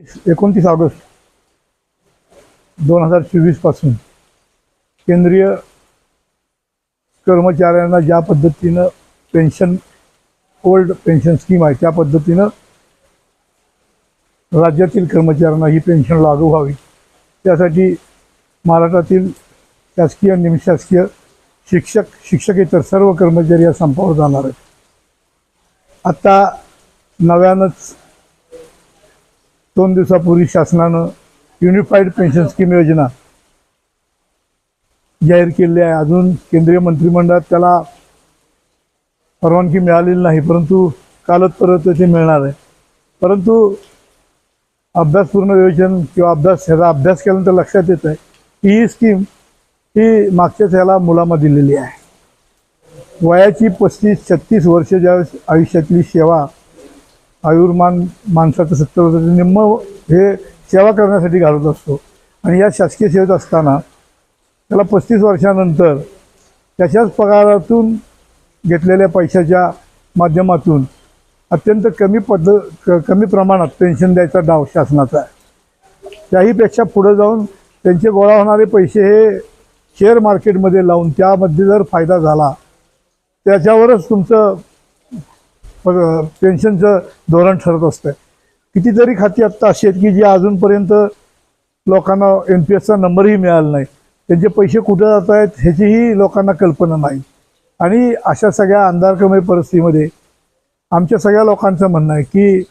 एकोणतीस ऑगस्ट दोन हजार चोवीसपासून केंद्रीय कर्मचाऱ्यांना ज्या पद्धतीनं पेन्शन ओल्ड पेन्शन स्कीम आहे त्या पद्धतीनं राज्यातील कर्मचाऱ्यांना ही पेन्शन लागू व्हावी. त्यासाठी महाराष्ट्रातील शासकीय निमशासकीय शिक्षक शिक्षकेतर सर्व कर्मचारी या संपावर जाणार आहेत. आत्ता नव्यानंच दोन दिवसापूर्वी शासनानं युनिफाईड पेन्शन स्कीम योजना जाहीर केलेली आहे. अजून केंद्रीय मंत्रिमंडळात त्याला परवानगी मिळालेली नाही परंतु कालच परत ते मिळणार आहे. परंतु अभ्यासपूर्ण विवेचन किंवा अभ्यास ह्याचा अभ्यास केल्यानंतर लक्षात येत आहे की ही स्कीम ही मागच्याच ह्याला मुलांना दिलेली आहे. वयाची पस्तीस छत्तीस वर्ष ज्यावेळेस आयुष्यातली सेवा आयुर्मान माणसाचं सत्तर वर्षाचं निम्म हे सेवा करण्यासाठी घालत असतो. आणि या शासकीय सेवेत असताना त्याला पस्तीस वर्षानंतर त्याच्याच पगारातून घेतलेल्या पैशाच्या माध्यमातून अत्यंत कमी पद्ध क कमी प्रमाणात पेन्शन द्यायचा डाव शासनाचा आहे. त्याहीपेक्षा पुढं जाऊन त्यांचे गोळा होणारे पैसे हे शेअर मार्केटमध्ये लावून त्यामध्ये जर फायदा झाला त्याच्यावरच तुमचं पेन्शनचं धोरण ठरत असतं कितीतरी खाती आत्ता अशी आहेत की जी अजूनपर्यंत लोकांना एन पी एसचा नंबरही मिळाला नाही. त्यांचे पैसे कुठं जात आहेत ह्याचीही लोकांना कल्पना नाही. आणि अशा सगळ्या अंधारकमय परिस्थितीमध्ये आमच्या सगळ्या लोकांचं म्हणणं आहे की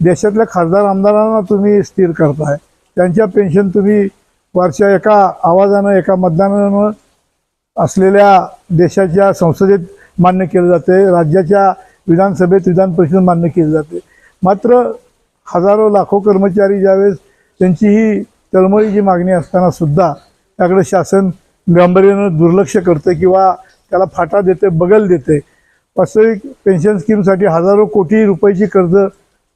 देशातल्या खासदार आमदारांना तुम्ही स्थिर करताय. त्यांच्या पेन्शन तुम्ही वरच्या एका आवाजानं एका मतदानानं असलेल्या देशाच्या संसदेत मान्य केलं जाते राज्याच्या विधानसभेत विधान परिषद मान्य केली जाते. मात्र हजारो लाखो कर्मचारी ज्यावेळेस त्यांची ही तळमळीची मागणी असताना सुद्धा त्याकडे शासन गांभीर्यानं दुर्लक्ष करतं किंवा त्याला फाटा देते बगल देते वास्तविक पेन्शन स्कीमसाठी हजारो कोटी रुपयाची कर्ज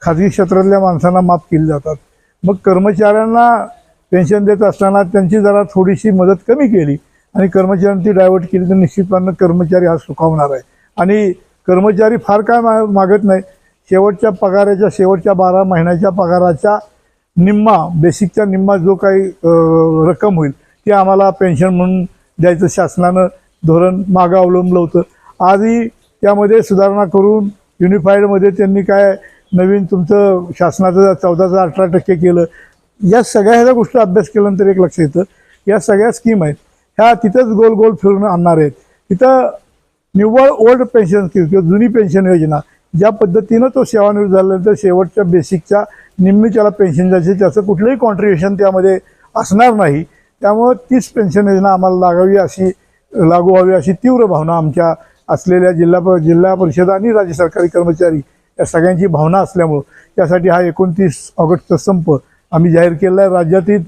खाजगी क्षेत्रातल्या माणसांना माफ केली जातात. मग कर्मचाऱ्यांना पेन्शन देत असताना त्यांची जरा थोडीशी मदत कमी केली आणि कर्मचाऱ्यांची डायव्हर्ट केली तर निश्चितपणे कर्मचारी हा सुखावणार आहे. आणि कर्मचारी फार काय मा मागत नाही. शेवटच्या पगाराच्या शेवटच्या बारा महिन्याच्या पगाराच्या निम्मा बेसिकच्या निम्मा जो काही रक्कम होईल ती आम्हाला पेन्शन म्हणून द्यायचं शासनानं धोरण मागं अवलंबलं होतं. आजही त्यामध्ये सुधारणा करून युनिफाईडमध्ये त्यांनी काय नवीन तुमचं शासनाचं चौदाचं अठरा टक्के केलं या सगळ्या ह्या गोष्टी अभ्यास केल्यानंतर एक लक्ष येतं. या सगळ्या स्कीम आहेत. ह्या तिथंच गोल गोल फिरून आणणार आहेत. तिथं निव्वळ ओल्ड पेन्शन स्कीम किंवा जुनी पेन्शन योजना ज्या पद्धतीनं तो सेवानिवृत्त झाल्यानंतर शेवटच्या बेसिकच्या निम्मी त्याला पेन्शन जायचे त्याचं कुठलंही कॉन्ट्रीब्युशन त्यामध्ये असणार नाही. त्यामुळं तीच पेन्शन योजना आम्हाला लागावी अशी लागू व्हावी अशी तीव्र भावना आमच्या असलेल्या जिल्हा प जिल्हा परिषद आणि राज्य सरकारी कर्मचारी या सगळ्यांची भावना असल्यामुळं त्यासाठी हा एकोणतीस ऑगस्टचा संप आम्ही जाहीर केलेला आहे. राज्यातील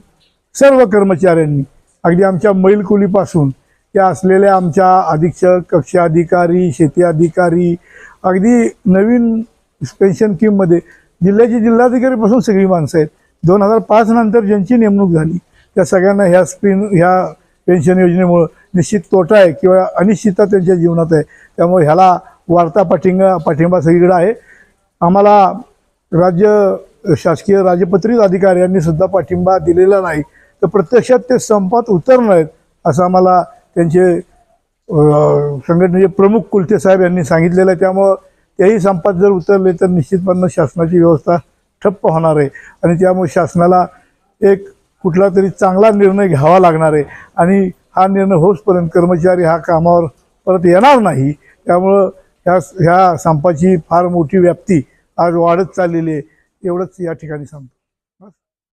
सर्व कर्मचाऱ्यांनी अगदी आमच्या मैलकुलीपासून त्या असलेल्या आमच्या अधीक्षक कक्ष अधिकारी शेती अधिकारी अगदी नवीन पेन्शन स्कीममध्ये जिल्ह्याची जिल्हाधिकारीपासून सगळी माणसं आहेत. दोन हजार पाच नंतर ज्यांची नेमणूक झाली त्या सगळ्यांना ह्या स्कीम ह्या पेन्शन योजनेमुळं निश्चित तोटा आहे किंवा अनिश्चितता त्यांच्या जीवनात आहे. त्यामुळे ह्याला वार्ता पाठिंबा पाठिंबा सगळीकडे आहे. आम्हाला राज्य शासकीय राजपत्रित अधिकाऱ्यांनी सुद्धा पाठिंबा दिलेला नाही. तर प्रत्यक्षात ते संपात उतरणार आहेत असं आम्हाला त्यांचे संघटनेचे प्रमुख कुलते साहेब यांनी सांगितलेलं आहे. त्यामुळं तेही संपात जर उतरले तर निश्चितपणे शासनाची व्यवस्था ठप्प होणार आहे. आणि त्यामुळे शासनाला एक कुठला तरी चांगला निर्णय घ्यावा लागणार आहे. आणि हा निर्णय होसपर्यंत कर्मचारी हा कामावर परत येणार नाही. त्यामुळं ह्या ह्या संपाची फार मोठी व्याप्ती आज वाढत चाललेली आहे. एवढंच या ठिकाणी सांगतो.